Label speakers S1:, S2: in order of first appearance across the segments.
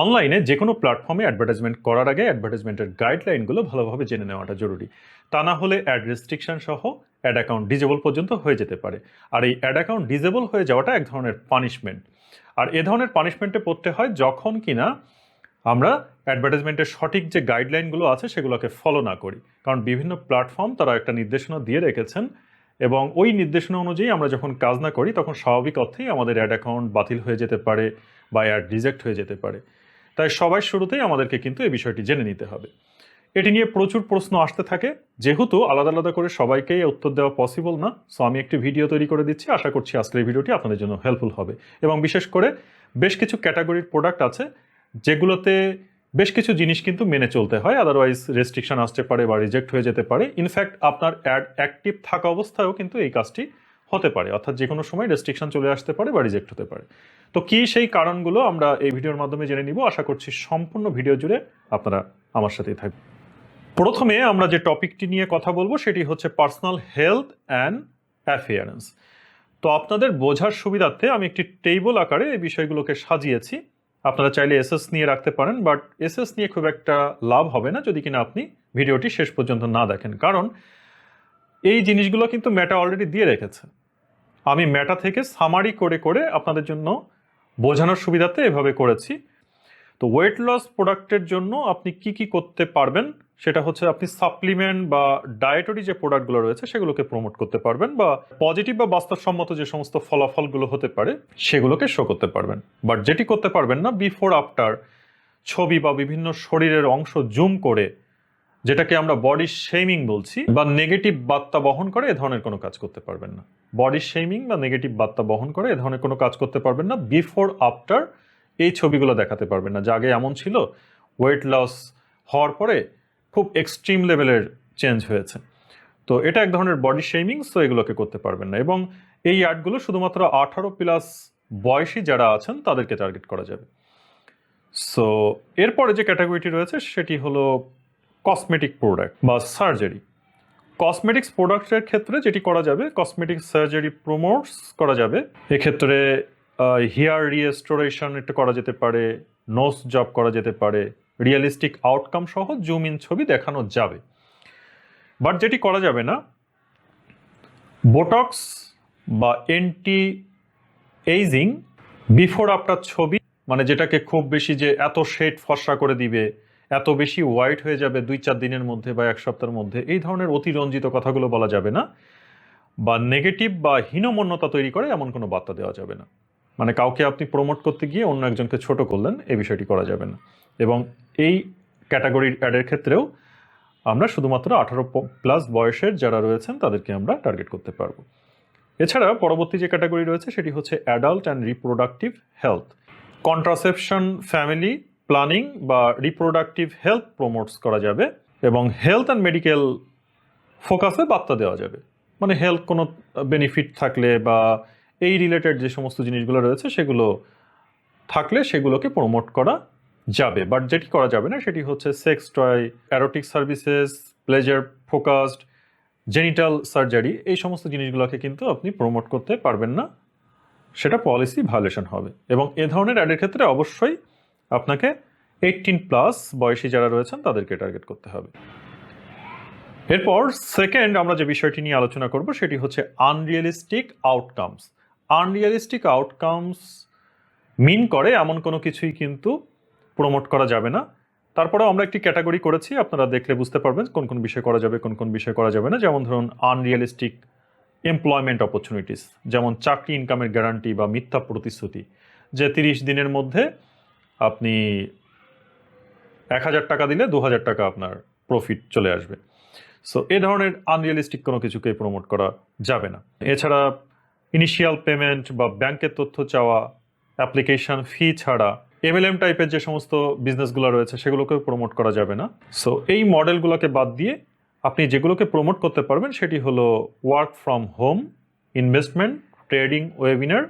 S1: অনলাইনে যে কোনো প্ল্যাটফর্মে অ্যাডভার্টাইজমেন্ট করার আগে অ্যাডভার্টাইজমেন্টের গাইডলাইনগুলো ভালোভাবে জেনে নেওয়াটা জরুরি। তা না হলে অ্যাড রেস্ট্রিকশন সহ অ্যাড অ্যাকাউন্ট ডিজেবল পর্যন্ত হয়ে যেতে পারে। আর এই অ্যাড অ্যাকাউন্ট ডিজেবল হয়ে যাওয়াটা এক ধরনের পানিশমেন্ট আর এ ধরনের পানিশমেন্টে পড়তে হয় যখন কিনা আমরা অ্যাডভার্টাইজমেন্টের সঠিক যে গাইডলাইনগুলো আছে সেগুলোকে ফলো না করি। কারণ বিভিন্ন প্ল্যাটফর্ম তারা একটা নির্দেশনা দিয়ে রেখেছেন এবং ওই নির্দেশনা অনুযায়ী আমরা যখন কাজ না করি তখন স্বাভাবিক অর্থেই আমাদের অ্যাড অ্যাকাউন্ট বাতিল হয়ে যেতে পারে বা অ্যাড রিজেক্ট হয়ে যেতে পারে। তাই সবার শুরুতেই আমাদেরকে কিন্তু এই বিষয়টি জেনে নিতে হবে। এটি নিয়ে প্রচুর প্রশ্ন আসতে থাকে। যেহেতু আলাদা আলাদা করে সবাইকেই উত্তর দেওয়া পসিবল না সো আমি একটি ভিডিও তৈরি করে দিচ্ছি। আশা করছি আজকের এই ভিডিওটি আপনাদের জন্য হেল্পফুল হবে। এবং বিশেষ করে বেশ কিছু ক্যাটাগরির প্রোডাক্ট আছে, যেগুলোতে বেশ কিছু জিনিস কিন্তু মেনে চলতে হয় আদারওয়াইজ রেস্ট্রিকশন আসতে পারে বা রিজেক্ট হয়ে যেতে পারে। ইনফ্যাক্ট আপনার অ্যাড অ্যাক্টিভ থাকা অবস্থায়ও কিন্তু এই কাজটি হতে পারে, অর্থাৎ যে কোনো সময় রেস্ট্রিকশন চলে আসতে পারে বা রিজেক্ট হতে পারে। তো কি সেই কারণগুলো আমরা এই ভিডিওর মাধ্যমে জেনে নিব। আশা করছি সম্পূর্ণ ভিডিও জুড়ে আপনারা আমার সাথেই থাকবেন। প্রথমে আমরা যে টপিকটি নিয়ে কথা বলব সেটি হচ্ছে পার্সোনাল হেলথ অ্যান্ড অ্যাফেয়ারেন্স তো আপনাদের বোঝার সুবিধার্থে আমি একটি টেবল আকারে এই বিষয়গুলোকে সাজিয়েছি। আপনারা চাইলে এসএস নিয়ে রাখতে পারেন বাট এসএস নিয়ে খুব একটা লাভ হবে না যদি কিনা আপনি ভিডিওটি শেষ পর্যন্ত না দেখেন। কারণ এই জিনিসগুলো কিন্তু ম্যাটা অলরেডি দিয়ে রেখেছে। আমি ম্যাটা থেকে সামারি করে করে আপনাদের জন্য বোঝানোর সুবিধাতে এভাবে করেছি। তো ওয়েট লস প্রোডাক্টের জন্য আপনি কি কি করতে পারবেন সেটা হচ্ছে আপনি সাপ্লিমেন্ট বা ডায়েটরি যে প্রোডাক্টগুলো রয়েছে সেগুলোকে প্রমোট করতে পারবেন বা পজিটিভ বা বাস্তবসম্মত যে সমস্ত ফলাফলগুলো হতে পারে সেগুলোকে শো করতে পারবেন। বাট যেটি করতে পারবেন না বিফোর আফটার ছবি বা বিভিন্ন শরীরের অংশ জুম করে, যেটাকে আমরা বডি শেমিং বলছি, বা নেগেটিভ বার্তা বহন করে এ ধরনের কোনো কাজ করতে পারবেন না। বডি শেমিং বা নেগেটিভ বার্তা বহন করে এ ধরনের কোনো কাজ করতে পারবেন না। বিফোর, আফটার এই ছবিগুলো দেখাতে পারবেন না। যে আগে এমন ছিল ওয়েট লস হওয়ার পরে খুব এক্সট্রিম লেভেলের চেঞ্জ হয়েছে। তো এটা এক ধরনের বডি শেমিং তো এগুলোকে করতে পারবেন না। এবং এই অ্যাডগুলো শুধুমাত্র আঠারো প্লাস বয়সী যারা আছেন, তাদেরকে টার্গেট করা যাবে। সো এরপরে যে ক্যাটাগরিটি রয়েছে, সেটি হলো কসমেটিক প্রোডাক্ট বা সার্জারি কসমেটিক্স প্রোডাক্টের ক্ষেত্রে যেটি করা যাবে কসমেটিক সার্জারি প্রমোটস করা যাবে। এক্ষেত্রে হেয়ার রিয়েস্টোরেশন একটু করা যেতে পারে নোস জব করা যেতে পারে রিয়েলিস্টিক আউটকাম সহ জুম ইন ছবি দেখানো যাবে। বাট যেটি করা যাবে না বোটক্স বা এন্টি এইজিং বিফোর আফটার ছবি মানে যেটাকে খুব বেশি যে এত শেড ফর্সা করে দিবে এত বেশি হোয়াইট হয়ে যাবে দুই চার দিনের মধ্যে বা এক সপ্তাহের মধ্যে, এই ধরনের অতিরঞ্জিত কথাগুলো বলা যাবে না। বা নেগেটিভ বা হীনমন্যতা তৈরি করে এমন কোনো বার্তা দেওয়া যাবে না। মানে কাউকে আপনি প্রমোট করতে গিয়ে অন্য একজনকে ছোট করলেন, এই বিষয়টি করা যাবে না। এবং এই ক্যাটাগরির অ্যাডের ক্ষেত্রেও আমরা শুধুমাত্র আঠারো প্লাস বয়সের যারা রয়েছেন, তাদেরকে আমরা টার্গেট করতে পারব। এছাড়া পরবর্তী যে ক্যাটাগরি রয়েছে, সেটি হচ্ছে adult and reproductive health contraception family planning বা রিপ্রোডাক্টিভ হেলথ প্রমোটস করা যাবে এবং হেলথ অ্যান্ড মেডিকেল ফোকাসে বার্তা দেওয়া যাবে। মানে হেলথ কোনো বেনিফিট থাকলে বা এই রিলেটেড যে সমস্ত জিনিসগুলো রয়েছে সেগুলো থাকলে সেগুলোকে প্রমোট করা যাবে। বাট যেটি করা যাবে না সেটি হচ্ছে sex toy erotic services pleasure focused genital surgery এই সমস্ত জিনিসগুলোকে কিন্তু আপনি প্রমোট করতে পারবেন না। সেটা পলিসি ভায়োলেশন হবে। এবং এ ধরনের অ্যাডের ক্ষেত্রে অবশ্যই আপনাকে এইটিন প্লাস বয়সী যারা রয়েছেন তাদেরকে টার্গেট করতে হবে। এরপর সেকেন্ড আমরা যে বিষয়টি নিয়ে আলোচনা করব সেটি হচ্ছে unrealistic outcomes unrealistic outcomes mean করে এমন কোনো কিছুই কিন্তু প্রমোট করা যাবে না। তারপরেও আমরা একটি ক্যাটাগরি করেছি, আপনারা দেখলে বুঝতে পারবেন কোন কোন বিষয় করা যাবে, কোন কোন বিষয় করা যাবে না। যেমন ধরুন আনরিয়েলিস্টিক এমপ্লয়মেন্ট অপরচুনিটিস যেমন চাকরি ইনকামের গ্যারান্টি বা মিথ্যা প্রতিশ্রুতি, যে তিরিশ দিনের মধ্যে আপনি এক হাজার টাকা দিলে দু হাজার টাকা আপনার প্রফিট চলে আসবে। সো এ ধরনের আনরিয়েলিস্টিক কোনো কিছুকে প্রমোট করা যাবে না। এছাড়া ইনিশিয়াল পেমেন্ট বা ব্যাংকের তথ্য চাওয়া অ্যাপ্লিকেশন ফি ছাড়া এমএলএম টাইপের যে সমস্ত বিজনেসগুলো রয়েছে সেগুলোকেও প্রমোট করা যাবে না। সো এই মডেলগুলোকে বাদ দিয়ে আপনি যেগুলোকে প্রমোট করতে পারবেন সেটি হলো work from home investment trading webinar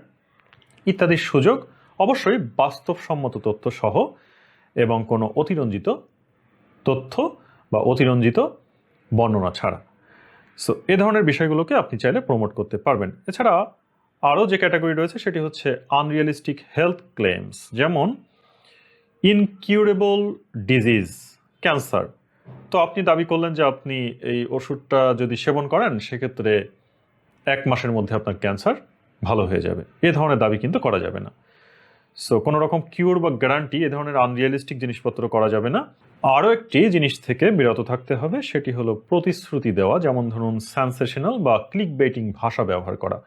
S1: ইত্যাদির সুযোগ অবশ্যই বাস্তবসম্মত তথ্য সহ এবং কোনো অতিরঞ্জিত তথ্য বা অতিরঞ্জিত বর্ণনা ছাড়া। সো এ ধরনের বিষয়গুলোকে আপনি চাইলে প্রমোট করতে পারবেন। এছাড়া আরও যে ক্যাটাগরি রয়েছে সেটি হচ্ছে আনরিয়েলিস্টিক হেলথ ক্লেমস যেমন ইনকিউরেবল ডিজিজ ক্যান্সার তো আপনি দাবি করলেন যে আপনি এই ওষুধটা যদি সেবন করেন, সেক্ষেত্রে এক মাসের মধ্যে আপনার ক্যান্সার ভালো হয়ে যাবে। এ ধরনের দাবি কিন্তু করা যাবে না। সো কোনো রকম কিউর বা গ্যারান্টি এ ধরনের আনরিয়ালিস্টিক জিনিসপত্র করা যাবে না। আরও একটি জিনিস থেকে বিরত থাকতে হবে, সেটি হলো প্রতিশ্রুতি দেওয়া, যেমন ধরুন সেন্সেশনাল বা ক্লিক বেটিং ভাষা ব্যবহার করা।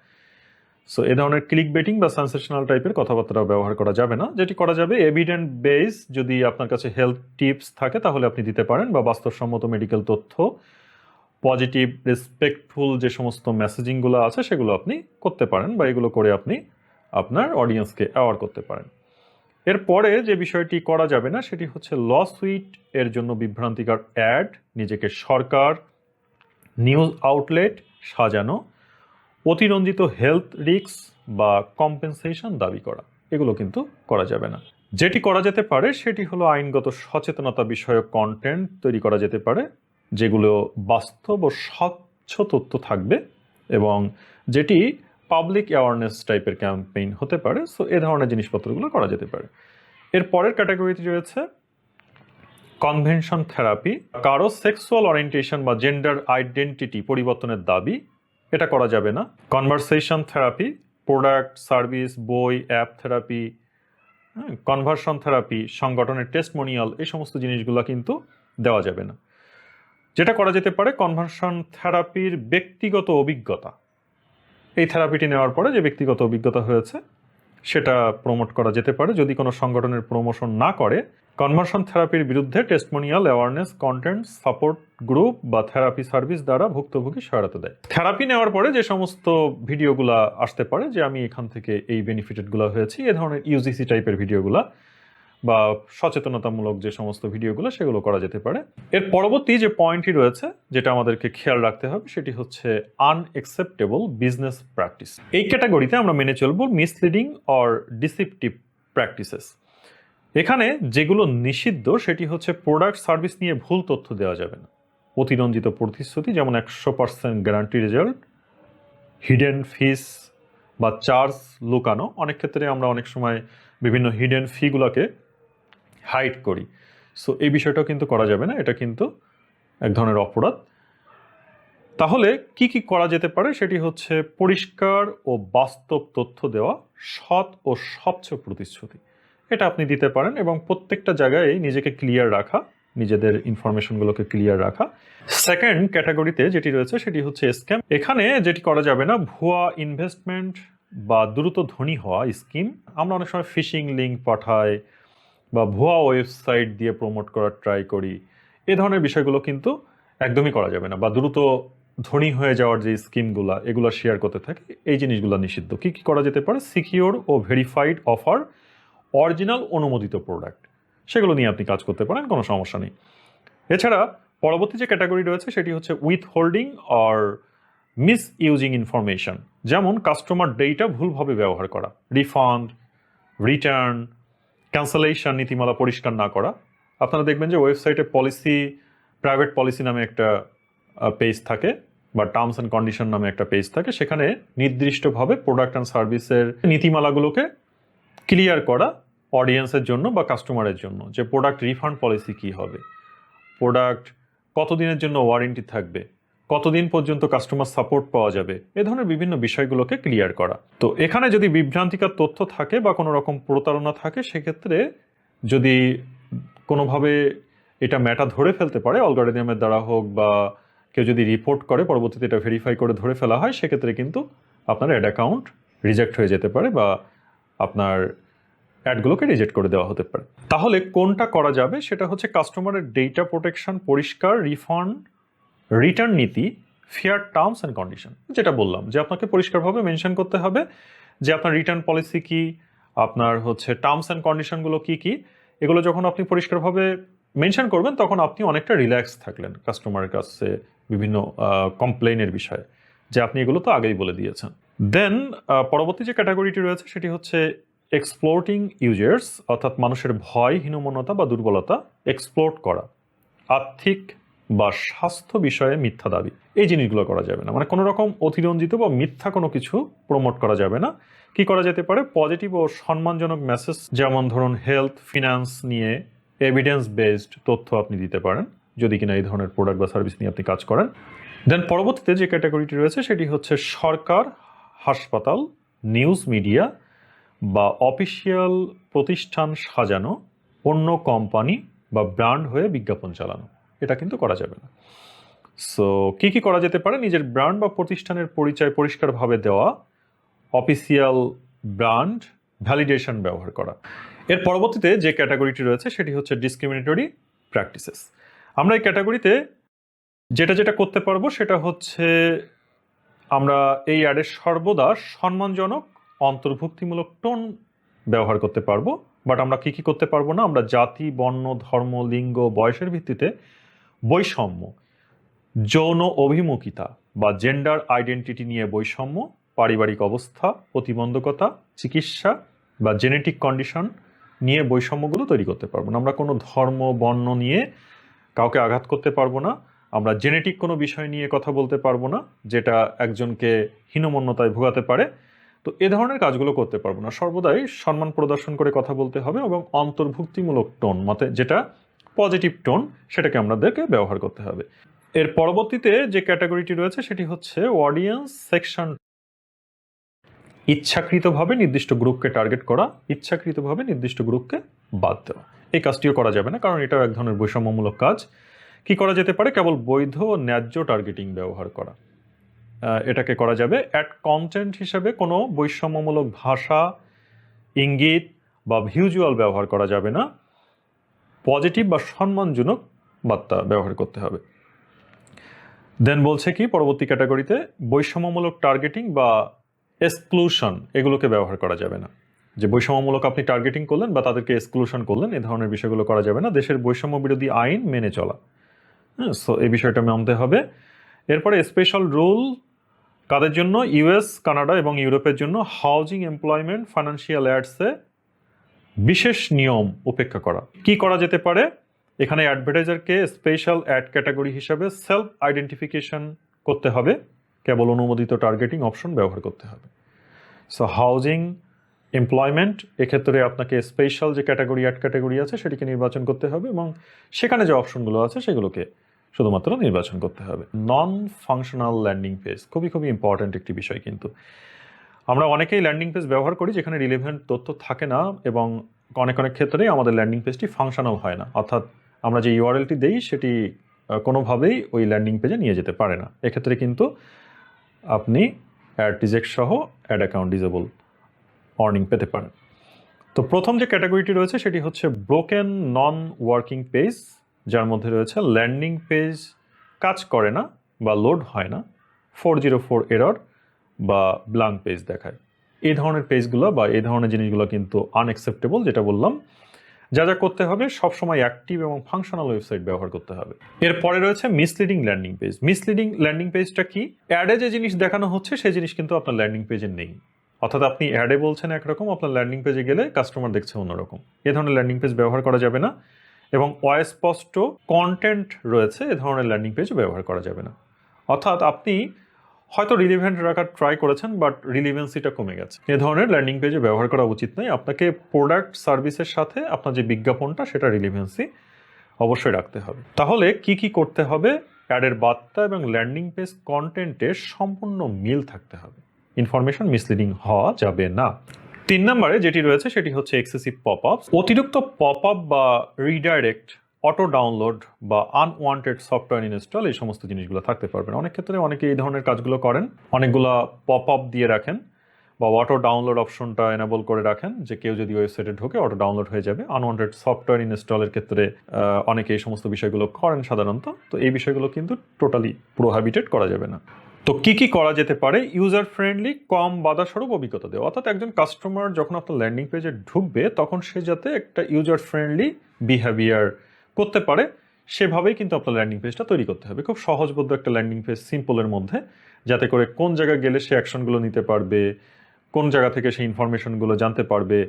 S1: সো এ ধরনের ক্লিক বেটিং বা সেন্সেশনাল টাইপের কথাবার্তা ব্যবহার করা যাবে না। যেটি করা যাবে এভিডেন্ট বেস যদি আপনার কাছে হেলথ টিপস থাকে, তাহলে আপনি দিতে পারেন, বা বাস্তবসম্মত মেডিকেল তথ্য পজিটিভ রেসপেক্টফুল যে সমস্ত মেসেজিংগুলো আছে, সেগুলো আপনি করতে পারেন, বা এগুলো করে আপনি আপনার অডিয়েন্সকে অ্যাওয়ার করতে পারেন। এরপরে যে বিষয়টি করা যাবে না, সেটি হচ্ছে ল সুইট এর জন্য বিভ্রান্তিকর অ্যাড নিজেকে সরকার নিউজ আউটলেট সাজানো, অতিরঞ্জিত হেলথ রিস্ক বা কম্পেনসেশন দাবি করা। এগুলো কিন্তু করা যাবে না। যেটি করা যেতে পারে, সেটি হলো আইনগত সচেতনতা বিষয়ক কন্টেন্ট তৈরি করা যেতে পারে, যেগুলো বাস্তব ও স্বচ্ছ তথ্য থাকবে এবং যেটি পাবলিক অ্যাওয়ারনেস টাইপের ক্যাম্পেইন হতে পারে সো এ ধরনের জিনিসপত্রগুলো করা যেতে পারে। এর পরের ক্যাটাগরিতে রয়েছে কনভেনশন থেরাপি কারও সেক্সুয়াল অরিয়েন্টেশন বা জেন্ডার আইডেন্টিটি পরিবর্তনের দাবি, এটা করা যাবে না। কনভারসেশন থেরাপি প্রোডাক্ট সার্ভিস বই অ্যাপ থেরাপি কনভার্সন থেরাপি সংগঠনের টেস্টমোনিয়াল এই সমস্ত জিনিসগুলো কিন্তু দেওয়া যাবে না। যেটা করা যেতে পারে কনভার্সন থেরাপির ব্যক্তিগত অভিজ্ঞতা। এই থেরাপিটি নেওয়ার পরে যে ব্যক্তিগত অভিজ্ঞতা হয়েছে, সেটা প্রমোট করা যেতে পারে। যদি কোনো সংগঠনের প্রমোশন না করে কনভার্সন থেরাপির বিরুদ্ধে testimonial awareness content support group বা থেরাপি সার্ভিস দ্বারা ভুক্তভোগী সহায়তা দেয়। থেরাপি নেওয়ার পরে যে সমস্ত ভিডিওগুলো আসতে পারে, যে আমি এখান থেকে এই বেনিফিটেডগুলো হয়েছি, এ ধরনের ইউজিসি টাইপের ভিডিওগুলো বা সচেতনতামূলক যে সমস্ত ভিডিওগুলো, সেগুলো করা যেতে পারে। এর পরবর্তী যে পয়েন্টটি রয়েছে, যেটা আমাদেরকে খেয়াল রাখতে হবে, সেটি হচ্ছে আনএক্সেপ্টেবল বিজনেস প্র্যাকটিস এই ক্যাটাগরিতে আমরা মেনে চলব মিসলিডিং অর ডিসিপটিভ প্র্যাকটিসেস এখানে যেগুলো নিষিদ্ধ, সেটি হচ্ছে প্রোডাক্ট সার্ভিস নিয়ে ভুল তথ্য দেওয়া যাবে না। অতিরঞ্জিত প্রতিশ্রুতি, যেমন একশো percent guarantee result hidden fees বা চার্জ লুকানো। অনেক ক্ষেত্রে আমরা অনেক সময় বিভিন্ন হিডেন ফিগুলোকে হাইড করি। সো এই বিষয়টাও কিন্তু করা যাবে না, এটা কিন্তু এক ধরনের অপরাধ। তাহলে কি কি করা যেতে পারে? সেটি হচ্ছে পরিষ্কার ও বাস্তব তথ্য দেওয়া, সৎ ও স্বচ্ছ প্রতিশ্রুতি। এটা আপনি দিতে পারেন এবং প্রত্যেকটা জায়গায় নিজেকে ক্লিয়ার রাখা, নিজেদের ইনফরমেশনগুলোকে ক্লিয়ার রাখা। সেকেন্ড ক্যাটাগরিতে যেটি রয়েছে, সেটি হচ্ছে স্ক্যাম এখানে যেটি করা যাবে না, ভুয়া ইনভেস্টমেন্ট বা দ্রুত ধনী হওয়া স্কিম আমরা অনেক সময় ফিশিং লিঙ্ক পাঠাই বা ভুয়া ওয়েবসাইট দিয়ে প্রমোট করার ট্রাই করি, এ ধরনের বিষয়গুলো কিন্তু একদমই করা যাবে না বা দ্রুত ধনী হয়ে যাওয়ার যে স্কিমগুলো, এগুলো শেয়ার করতে থাকে, এই জিনিসগুলো নিষিদ্ধ। কী কী করা যেতে পারে? সিকিওর ও ভেরিফাইড অফার অরিজিনাল অনুমোদিত প্রোডাক্ট সেগুলো নিয়ে আপনি কাজ করতে পারেন, কোনো সমস্যা নেই। এছাড়া পরবর্তী যে ক্যাটাগরি রয়েছে, সেটি হচ্ছে withholding or misusing information যেমন কাস্টমার ডেটা ভুলভাবে ব্যবহার করা রিফান্ড রিটার্ন ক্যান্সেলেশন নীতিমালা পরিষ্কার না করা। আপনারা দেখবেন যে ওয়েবসাইটে পলিসি প্রাইভেট পলিসি নামে একটা পেজ থাকে বা টার্মস অ্যান্ড কন্ডিশন নামে একটা পেজ থাকে। সেখানে নির্দিষ্টভাবে প্রোডাক্ট অ্যান্ড সার্ভিসের নীতিমালাগুলোকে ক্লিয়ার করা অডিয়েন্সের জন্য বা কাস্টমারের জন্য যে প্রোডাক্ট রিফান্ড পলিসি কী হবে প্রোডাক্ট কতদিনের জন্য ওয়ারেন্টি থাকবে কতদিন পর্যন্ত কাস্টমার সাপোর্ট পাওয়া যাবে? এ ধরনের বিভিন্ন বিষয়গুলোকে ক্লিয়ার করা। তো এখানে যদি বিভ্রান্তিকর তথ্য থাকে বা কোনো রকম প্রতারণা থাকে, সেক্ষেত্রে যদি কোনোভাবে এটা ম্যাটা ধরে ফেলতে পারে অলগারিদমের দ্বারা হোক বা কেউ যদি রিপোর্ট করে, পরবর্তীতে এটা ভেরিফাই করে ধরে ফেলা হয়, সেক্ষেত্রে কিন্তু আপনার অ্যাড অ্যাকাউন্ট রিজেক্ট হয়ে যেতে পারে বা আপনার অ্যাডগুলোকে রিজেক্ট করে দেওয়া হতে পারে। তাহলে কোনটা করা যাবে? সেটা হচ্ছে কাস্টমারের ডেটা প্রোটেকশন পরিষ্কার রিফান্ড রিটার্ন নীতি, ফেয়ার টার্মস অ্যান্ড কন্ডিশন, যেটা বললাম, যে আপনাকে পরিষ্কারভাবে মেনশন করতে হবে যে আপনার রিটার্ন পলিসি কি, আপনার হচ্ছে টার্মস অ্যান্ড কন্ডিশনগুলো কি কি, এগুলো যখন আপনি পরিষ্কারভাবে মেনশন করবেন, তখন আপনি অনেকটা রিল্যাক্স থাকলেন কাস্টমারের কাছে বিভিন্ন কমপ্লেনের বিষয়ে, যে আপনি এগুলো তো আগেই বলে দিয়েছেন। দেন পরবর্তী যে ক্যাটাগরিটি রয়েছে সেটি হচ্ছে এক্সপ্লোর্টিং ইউজার্স অর্থাৎ মানুষের ভয় হীনমনতা বা দুর্বলতা এক্সপ্লোর্ট করা, আর্থিক বা স্বাস্থ্য বিষয়ে মিথ্যা দাবি। এই জিনিসগুলো করা যাবে না। মানে কোনো রকম অতিরঞ্জিত বা মিথ্যা কোনো কিছু প্রমোট করা যাবে না। কি করা যেতে পারে? পজিটিভ ও সম্মানজনক মেসেজ যেমন ধরুন হেলথ ফিনান্স নিয়ে এভিডেন্স বেসড তথ্য আপনি দিতে পারেন। যদি কিনা এই ধরনের প্রোডাক্ট বা সার্ভিস নিয়ে আপনি কাজ করেন। দেন পরবর্তীতে যে ক্যাটাগরিটি রয়েছে, সেটি হচ্ছে সরকার, হাসপাতাল নিউজ মিডিয়া বা অফিসিয়াল প্রতিষ্ঠান সাজানো, অন্য কোম্পানি বা ব্র্যান্ড হয়ে বিজ্ঞাপন চালানো। এটা কিন্তু করা যাবে না। সো কী কী করা যেতে পারে? নিজের ব্র্যান্ড বা প্রতিষ্ঠানের পরিচয় পরিষ্কারভাবে দেওয়া অফিসিয়াল ব্র্যান্ড ভ্যালিডেশন ব্যবহার করা। এর পরবর্তীতে যে ক্যাটাগরিটি রয়েছে, সেটি হচ্ছে ডিসক্রিমিনেটরি প্র্যাকটিসেস আমরা এই ক্যাটাগরিতে যেটা যেটা করতে পারব, সেটা হচ্ছে আমরা এই অ্যাডের সর্বদা সম্মানজনক, অন্তর্ভুক্তিমূলক টোন ব্যবহার করতে পারব। বাট আমরা কি কি করতে পারব না? আমরা জাতি, বর্ণ, ধর্ম, লিঙ্গ, বয়সের ভিত্তিতে বৈষম্য, যৌন অভিমুখিতা বা জেন্ডার আইডেন্টিটি নিয়ে বৈষম্য, পারিবারিক অবস্থা, প্রতিবন্ধকতা, চিকিৎসা বা জেনেটিক কন্ডিশন নিয়ে বৈষম্যগুলো তৈরি করতে পারব না। আমরা কোনো ধর্ম, বর্ণ নিয়ে কাউকে আঘাত করতে পারব না। আমরা জেনেটিক কোনো বিষয় নিয়ে কথা বলতে পারব না, যেটা একজনকে হীনমন্যতায় ভোগাতে পারে। তো এ ধরনের কাজগুলো করতে পারব না। সর্বদাই সম্মান প্রদর্শন করে কথা বলতে হবে এবং অন্তর্ভুক্তিমূলক টোন মতে যেটা পজিটিভ টোন সেটাকে আমাদেরকে ব্যবহার করতে হবে। এর পরবর্তীতে যে ক্যাটাগরিটি রয়েছে সেটি হচ্ছে অডিয়েন্স সেকশন ইচ্ছাকৃতভাবে নির্দিষ্ট গ্রুপকে টার্গেট করা, ইচ্ছাকৃতভাবে নির্দিষ্ট গ্রুপকে বাদ দেওয়া। এই কাজটিও করা যাবে না, কারণ এটাও এক ধরনের বৈষম্যমূলক কাজ। কি করা যেতে পারে? কেবল বৈধ ও ন্যায্য টার্গেটিং ব্যবহার করা। এটাকে করা যাবে অ্যাড কন্টেন্ট হিসেবে কোনো বৈষম্যমূলক ভাষা, ইঙ্গিত বা ভিজুয়াল ব্যবহার করা যাবে না। পজিটিভ বা সম্মানজনক বার্তা ব্যবহার করতে হবে। দেন বলছে কি, পরবর্তী ক্যাটাগরিতে বৈষম্যমূলক টার্গেটিং বা এক্সক্লুশন এগুলোকে ব্যবহার করা যাবে না। যে বৈষম্যমূলক আপনি টার্গেটিং করলেন বা তাদেরকে এক্সক্লুশন করলেন, এ ধরনের বিষয়গুলো করা যাবে না। দেশের বৈষম্য বিরোধী আইন মেনে চলা। হ্যাঁ সো এই বিষয়টা মানতে হবে। এরপরে স্পেশাল রুল কাদের জন্য? ইউএস কানাডা এবং ইউরোপের জন্য। হাউজিং এমপ্লয়মেন্ট ফাইন্যান্সিয়াল অ্যাডসে বিশেষ নিয়ম উপেক্ষা করা। কি করা যেতে পারে? এখানে অ্যাডভার্টাইজারকে স্পেশাল অ্যাড ক্যাটাগরি হিসাবে সেলফ আইডেন্টিফিকেশন করতে হবে। কেবল অনুমোদিত টার্গেটিং অপশন ব্যবহার করতে হবে। সো হাউজিং এমপ্লয়মেন্ট এক্ষেত্রে আপনাকে স্পেশাল যে ক্যাটাগরি অ্যাড ক্যাটাগরি আছে, সেটিকে নির্বাচন করতে হবে এবং সেখানে যে অপশনগুলো আছে, সেগুলোকে শুধুমাত্র নির্বাচন করতে হবে। নন ফাংশনাল ল্যান্ডিং পেজ খুবই খুবই ইম্পর্ট্যান্ট একটি বিষয় কিন্তু। আমরা অনেকেই ল্যান্ডিং পেজ ব্যবহার করি যেখানে রিলেভেন্ট তথ্য থাকে না এবং অনেক অনেক ক্ষেত্রেই আমাদের ল্যান্ডিং পেজটি ফাংশনাল হয় না। অর্থাৎ আমরা যে ইউআরএলটি দেই সেটি কোনোভাবেই ওই ল্যান্ডিং পেজে নিয়ে যেতে পারে না। এক্ষেত্রে কিন্তু আপনি অ্যাড রিজেক্ট সহ অ্যাড অ্যাকাউন্ট ডিজেবল অর্নিং পেতে পারেন। তো প্রথম যে ক্যাটাগরিটি রয়েছে সেটি হচ্ছে ব্রোকেন নন ওয়ার্কিং পেজ যার মধ্যে রয়েছে ল্যান্ডিং পেজ কাজ করে না বা লোড হয় না ফোর জিরো ফোর এরর বা ব্লাঙ্ক পেজ দেখায়। এই ধরনের পেজগুলো বা এই ধরনের জিনিসগুলো কিন্তু আনএক্সেপ্টেবল যেটা বললাম। যা যা করতে হবে সবসময় অ্যাক্টিভ এবং ফাংশনাল ওয়েবসাইট ব্যবহার করতে হবে। এরপরে রয়েছে misleading landing page misleading landing পেজটা কি? অ্যাডে যে জিনিস দেখানো হচ্ছে, সেই জিনিস কিন্তু আপনার ল্যান্ডিং পেজে নেই। অর্থাৎ আপনি অ্যাডে বলছেন একরকম, আপনার ল্যান্ডিং পেজে গেলে কাস্টমার দেখছে অন্যরকম। এ ধরনের ল্যান্ডিং পেজ ব্যবহার করা যাবে না এবং অস্পষ্ট কন্টেন্ট রয়েছে, এ ধরনের ল্যান্ডিং পেজ ব্যবহার করা যাবে না। অর্থাৎ আপনি হয়তো রিলিভেন্ট রাখার ট্রাই করেছেন বাট রিলিভেন্সিটা কমে গেছে। এ ধরনের ল্যান্ডিং পেজে ব্যবহার করা উচিত নয়। আপনাকে প্রোডাক্ট সার্ভিসের সাথে আপনার যে বিজ্ঞাপনটা, সেটা রিলিভেন্সি অবশ্যই রাখতে হবে। তাহলে কি কি করতে হবে? অ্যাডের বার্তা এবং ল্যান্ডিং পেজ কন্টেন্টের সম্পূর্ণ মিল থাকতে হবে। ইনফরমেশন মিসলিডিং হওয়া যাবে না। তিন নম্বরে যেটি রয়েছে, সেটি হচ্ছে এক্সেসিভ পপ আপ অতিরিক্ত পপ আপ বা রিডাইরেক্ট অটো ডাউনলোড বা আনওয়ান্টেড সফটওয়্যার ইনস্টল এই সমস্ত জিনিসগুলো থাকতে পারবে না অনেক ক্ষেত্রে অনেকে এই ধরনের কাজগুলো করেন। অনেকগুলা পপ আপ দিয়ে রাখেন বা অটো ডাউনলোড অপশনটা এনাবল করে রাখেন যে কেউ যদি ওয়েবসাইটে ঢোকে অটো ডাউনলোড হয়ে যাবে। আনওয়ান্টেড সফটওয়্যার ইনস্টলের ক্ষেত্রে অনেকে এই সমস্ত বিষয়গুলো করেন সাধারণত। তো এই বিষয়গুলো কিন্তু টোটালি প্রোহাবিটেড করা যাবে না। তো কি কি করা যেতে পারে? ইউজার ফ্রেন্ডলি কম বাধাস্বরূপ অভিজ্ঞতা দেওয়া। অর্থাৎ একজন কাস্টমার যখন আপনার ল্যান্ডিং পেজে ঢুকবে, তখন সে যাতে একটা ইউজার ফ্রেন্ডলি বিহেভিয়ার করতে পারে, সেভাবেই কিন্তু আপনার ল্যান্ডিং পেজটা তৈরি করতে হবে। খুব সহজবোধ্য একটা ল্যান্ডিং পেজ সিম্পলের মধ্যে, যাতে করে কোন জায়গায় গেলে সে অ্যাকশনগুলো নিতে পারবে, কোন জায়গা থেকে সেই ইনফরমেশনগুলো জানতে পারবে,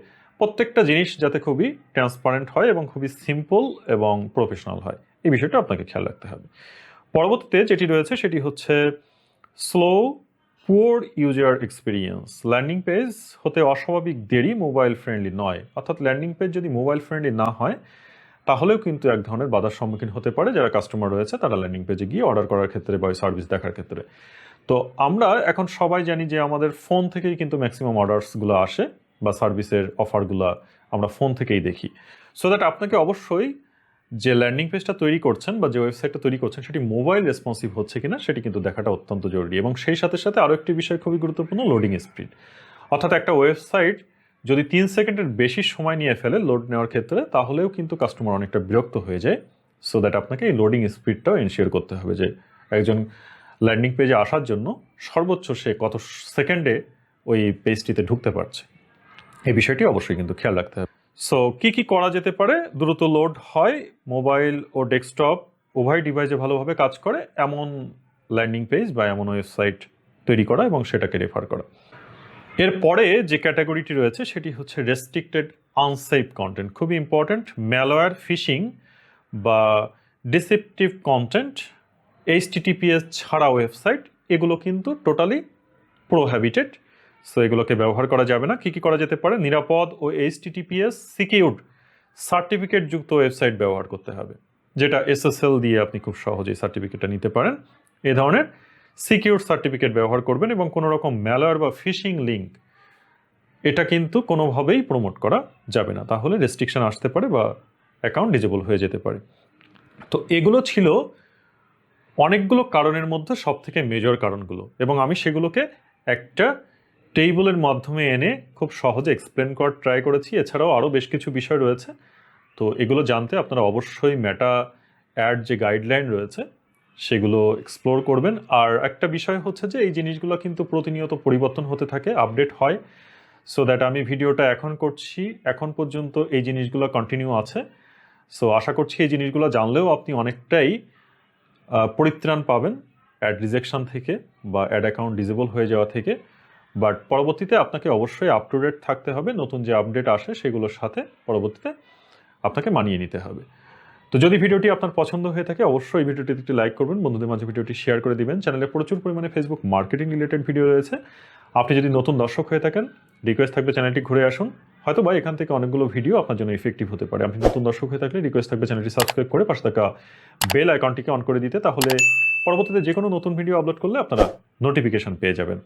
S1: প্রত্যেকটা জিনিস যাতে খুবই ট্রান্সপারেন্ট হয় এবং খুবই সিম্পল এবং প্রফেশনাল হয়। এই বিষয়টা আপনাকে খেয়াল রাখতে হবে। পরবর্তীতে যেটি রয়েছে সেটি হচ্ছে slow poor user experience landing page হতে অস্বাভাবিক দেরি মোবাইল ফ্রেন্ডলি নয়। অর্থাৎ ল্যান্ডিং পেজ যদি মোবাইল ফ্রেন্ডলি না হয় তাহলেও কিন্তু এক ধরনের বাধার সম্মুখীন হতে পারে যারা কাস্টমার রয়েছে, তারা ল্যান্ডিং পেজে গিয়ে অর্ডার করার ক্ষেত্রে বা সার্ভিস দেখার ক্ষেত্রে। তো আমরা এখন সবাই জানি যে আমাদের ফোন থেকেই কিন্তু ম্যাক্সিমাম অর্ডার্সগুলো আসে বা সার্ভিসের অফারগুলো আমরা ফোন থেকেই দেখি। সো দ্যাট আপনাকে অবশ্যই যে ল্যান্ডিং পেজটা তৈরি করছেন বা যে ওয়েবসাইটটা তৈরি করছেন, সেটি মোবাইল রেসপন্সিভ হচ্ছে কিনা, সেটি কিন্তু দেখাটা অত্যন্ত জরুরি। এবং সেই সাথে সাথে আরও একটি বিষয় খুবই গুরুত্বপূর্ণ লোডিং স্পিড অর্থাৎ একটা ওয়েবসাইট যদি তিন সেকেন্ডের বেশি সময় নিয়ে ফেলে লোড নেওয়ার ক্ষেত্রে, তাহলেও কিন্তু কাস্টমার অনেকটা বিরক্ত হয়ে যায়। সো দ্যাট আপনাকে এই লোডিং স্পিডটাও এনশিওর করতে হবে যে একজন ল্যান্ডিং পেজে আসার জন্য সর্বোচ্চ সে কত সেকেন্ডে ওই পেজটিতে ঢুকতে পারছে। এই বিষয়টি অবশ্যই কিন্তু খেয়াল রাখতে হবে। সো কি কি করা যেতে পারে? দ্রুত লোড হয় মোবাইল ও ডেস্কটপ উভয় ডিভাইসে ভালোভাবে কাজ করে, এমন ল্যান্ডিং পেজ বা এমন ওয়েবসাইট তৈরি করা এবং সেটাকে রেফার করা। এরপরে যে ক্যাটাগরিটি রয়েছে, সেটি হচ্ছে রেস্ট্রিক্টেড আনসেফ কন্টেন্ট খুবই ইম্পর্ট্যান্ট ম্যালওয়্যার ফিশিং বা ডিসেপটিভ কন্টেন্ট এইচটিটিপিএস ছাড়া ওয়েবসাইট এগুলো কিন্তু টোটালি প্রোহ্যাবিটেড সো এগুলোকে ব্যবহার করা যাবে না। কী কী করা যেতে পারে? নিরাপদ ও এইচটিটিপিএস সিকিউরড সার্টিফিকেট যুক্ত ওয়েবসাইট ব্যবহার করতে হবে, যেটা এসএসএল দিয়ে আপনি খুব সহজেই সার্টিফিকেটটা নিতে পারেন। এ ধরনের সিকিউর সার্টিফিকেট ব্যবহার করবেন এবং কোনো রকম ম্যালওয়্যার বা ফিশিং লিঙ্ক, এটা কিন্তু কোনোভাবেই প্রমোট করা যাবে না। তাহলে রেস্ট্রিকশন আসতে পারে বা অ্যাকাউন্ট ডিজেবল হয়ে যেতে পারে। তো এগুলো ছিল অনেকগুলো কারণের মধ্যে সব থেকে মেজর কারণগুলো এবং আমি সেগুলোকে একটা টেইবলের মাধ্যমে এনে খুব সহজে এক্সপ্লেন করার ট্রাই করেছি। এছাড়াও আরও বেশ কিছু বিষয় রয়েছে। তো এগুলো জানতে আপনারা অবশ্যই মেটা অ্যাড যে গাইডলাইন রয়েছে সেগুলো এক্সপ্লোর করবেন। আর একটা বিষয় হচ্ছে যে, এই জিনিসগুলো কিন্তু প্রতিনিয়ত পরিবর্তন হতে থাকে আপডেট হয়। সো দ্যাট আমি ভিডিওটা এখন করছি, এখন পর্যন্ত এই জিনিসগুলো কন্টিনিউ আছে। সো আশা করছি এই জিনিসগুলো জানলেও আপনি অনেকটাই পরিত্রাণ পাবেন অ্যাড রিজেকশন থেকে বা অ্যাড অ্যাকাউন্ট ডিজেবল হয়ে যাওয়া থেকে। বাট পরবর্তীতে আপনাকে অবশ্যই আপ টু ডেট থাকতে হবে, নতুন যে আপডেট আসে সেগুলোর সাথে পরবর্তীতে আপনাকে মানিয়ে নিতে হবে। তো যদি ভিডিওটি আপনার পছন্দ হয়ে থাকে, অবশ্যই ভিডিওটিতে একটি লাইক করবেন, বন্ধুদের মাঝে ভিডিওটি শেয়ার করে দিবেন। চ্যানেলে প্রচুর পরিমাণে ফেসবুক মার্কেটিং রিলেটেড ভিডিও রয়েছে। আপনি যদি নতুন দর্শক হয়ে থাকেন রিকোয়েস্ট থাকবে চ্যানেলটি ঘুরে আসুন। হয়তো বা এখান থেকে অনেকগুলো ভিডিও আপনার জন্য ইফেক্টিভ হতে পারে। আপনি নতুন দর্শক হয়ে থাকলে রিকোয়েস্ট থাকবে চ্যানেলটি সাবস্ক্রাইব করে পাশে থাকা বেল আইকনটিকে অন করে দিতে। তাহলে পরবর্তীতে যে কোনো নতুন ভিডিও আপলোড করলে আপনারা নোটিফিকেশন পেয়ে যাবেন।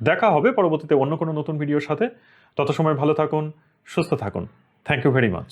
S1: দেখা হবে পরবর্তীতে অন্য কোনো নতুন ভিডিওর সাথে। তত সময় ভালো থাকুন, সুস্থ থাকুন। Thank you very much